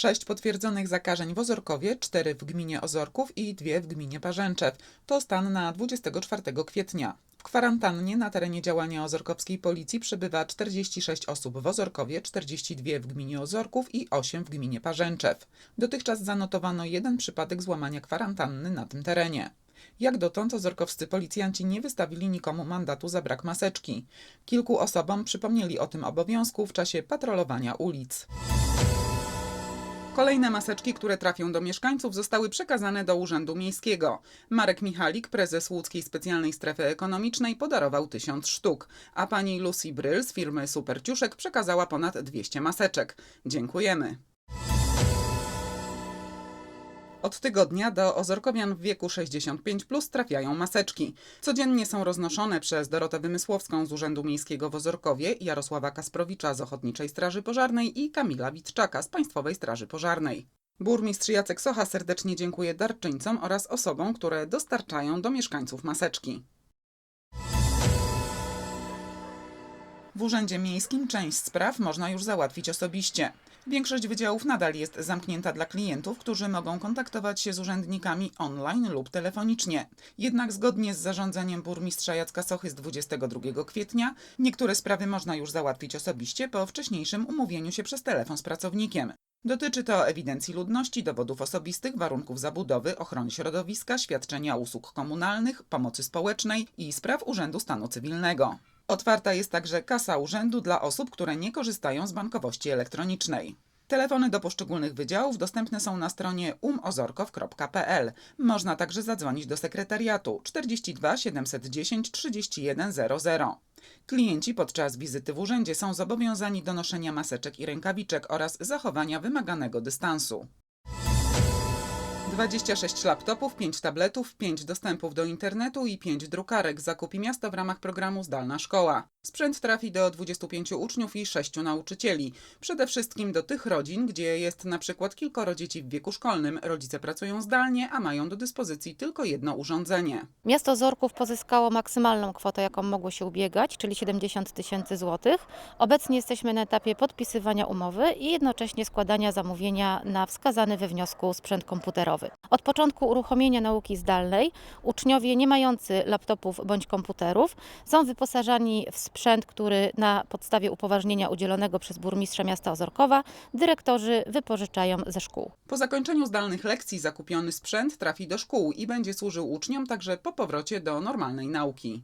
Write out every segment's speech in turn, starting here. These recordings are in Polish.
Sześć potwierdzonych zakażeń w Ozorkowie, cztery w gminie Ozorków i dwie w gminie Parzęczew. To stan na 24 kwietnia. W kwarantannie na terenie działania ozorkowskiej policji przebywa 46 osób w Ozorkowie, 42 w gminie Ozorków i 8 w gminie Parzęczew. Dotychczas zanotowano jeden przypadek złamania kwarantanny na tym terenie. Jak dotąd ozorkowscy policjanci nie wystawili nikomu mandatu za brak maseczki. Kilku osobom przypomnieli o tym obowiązku w czasie patrolowania ulic. Kolejne maseczki, które trafią do mieszkańców, zostały przekazane do Urzędu Miejskiego. Marek Michalik, prezes Łódzkiej Specjalnej Strefy Ekonomicznej, podarował tysiąc sztuk, a pani Lucy Bryl z firmy Superciuszek przekazała ponad 200 maseczek. Dziękujemy. Od tygodnia do ozorkowian w wieku 65 plus trafiają maseczki. Codziennie są roznoszone przez Dorotę Wymysłowską z Urzędu Miejskiego w Ozorkowie, Jarosława Kasprowicza z Ochotniczej Straży Pożarnej i Kamila Witczaka z Państwowej Straży Pożarnej. Burmistrz Jacek Socha serdecznie dziękuję darczyńcom oraz osobom, które dostarczają do mieszkańców maseczki. W Urzędzie Miejskim część spraw można już załatwić osobiście. Większość wydziałów nadal jest zamknięta dla klientów, którzy mogą kontaktować się z urzędnikami online lub telefonicznie. Jednak zgodnie z zarządzeniem burmistrza Jacka Sochy z 22 kwietnia, niektóre sprawy można już załatwić osobiście po wcześniejszym umówieniu się przez telefon z pracownikiem. Dotyczy to ewidencji ludności, dowodów osobistych, warunków zabudowy, ochrony środowiska, świadczenia usług komunalnych, pomocy społecznej i spraw Urzędu Stanu Cywilnego. Otwarta jest także kasa urzędu dla osób, które nie korzystają z bankowości elektronicznej. Telefony do poszczególnych wydziałów dostępne są na stronie umozorkow.pl. Można także zadzwonić do sekretariatu 42 710 3100. Klienci podczas wizyty w urzędzie są zobowiązani do noszenia maseczek i rękawiczek oraz zachowania wymaganego dystansu. 26 laptopów, 5 tabletów, 5 dostępów do internetu i 5 drukarek zakupi miasto w ramach programu Zdalna Szkoła. Sprzęt trafi do 25 uczniów i 6 nauczycieli. Przede wszystkim do tych rodzin, gdzie jest na przykład kilkoro dzieci w wieku szkolnym, rodzice pracują zdalnie, a mają do dyspozycji tylko jedno urządzenie. Miasto Zorków pozyskało maksymalną kwotę, jaką mogło się ubiegać, czyli 70 tysięcy złotych. Obecnie jesteśmy na etapie podpisywania umowy i jednocześnie składania zamówienia na wskazany we wniosku sprzęt komputerowy. Od początku uruchomienia nauki zdalnej uczniowie nie mający laptopów bądź komputerów są wyposażani w sprzęt, który na podstawie upoważnienia udzielonego przez burmistrza miasta Ozorkowa dyrektorzy wypożyczają ze szkół. Po zakończeniu zdalnych lekcji zakupiony sprzęt trafi do szkół i będzie służył uczniom także po powrocie do normalnej nauki.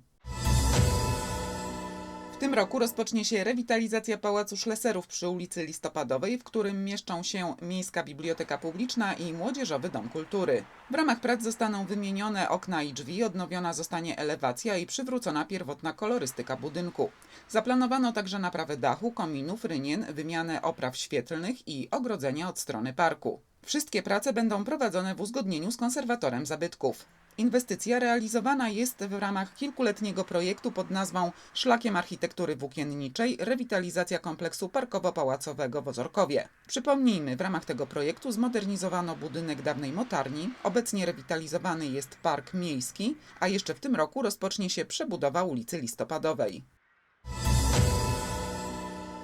W tym roku rozpocznie się rewitalizacja Pałacu Szleserów przy ulicy Listopadowej, w którym mieszczą się Miejska Biblioteka Publiczna i Młodzieżowy Dom Kultury. W ramach prac zostaną wymienione okna i drzwi, odnowiona zostanie elewacja i przywrócona pierwotna kolorystyka budynku. Zaplanowano także naprawę dachu, kominów, rynien, wymianę opraw świetlnych i ogrodzenia od strony parku. Wszystkie prace będą prowadzone w uzgodnieniu z konserwatorem zabytków. Inwestycja realizowana jest w ramach kilkuletniego projektu pod nazwą Szlakiem Architektury Włókienniczej Rewitalizacja kompleksu parkowo-pałacowego w Ozorkowie. Przypomnijmy, w ramach tego projektu zmodernizowano budynek dawnej motarni, obecnie rewitalizowany jest park miejski, a jeszcze w tym roku rozpocznie się przebudowa ulicy Listopadowej.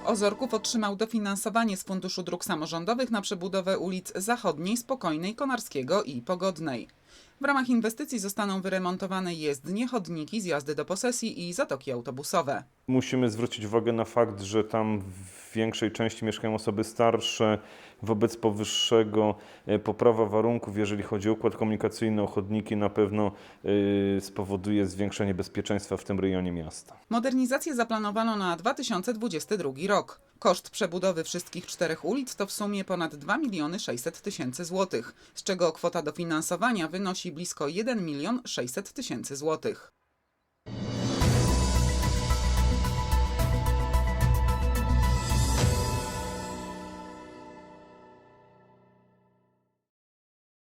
Ozorków otrzymał dofinansowanie z Funduszu Dróg Samorządowych na przebudowę ulic Zachodniej, Spokojnej, Konarskiego i Pogodnej. W ramach inwestycji zostaną wyremontowane jezdnie, chodniki, zjazdy do posesji i zatoki autobusowe. Musimy zwrócić uwagę na fakt, że tam w większej części mieszkają osoby starsze. Wobec powyższego e, poprawa warunków, jeżeli chodzi o układ komunikacyjny, o chodniki, na pewno e, spowoduje zwiększenie bezpieczeństwa w tym rejonie miasta. Modernizację zaplanowano na 2022 rok. Koszt przebudowy wszystkich czterech ulic to w sumie ponad 2 miliony 600 tysięcy złotych, z czego kwota dofinansowania wynosi blisko 1 milion 600 tysięcy złotych.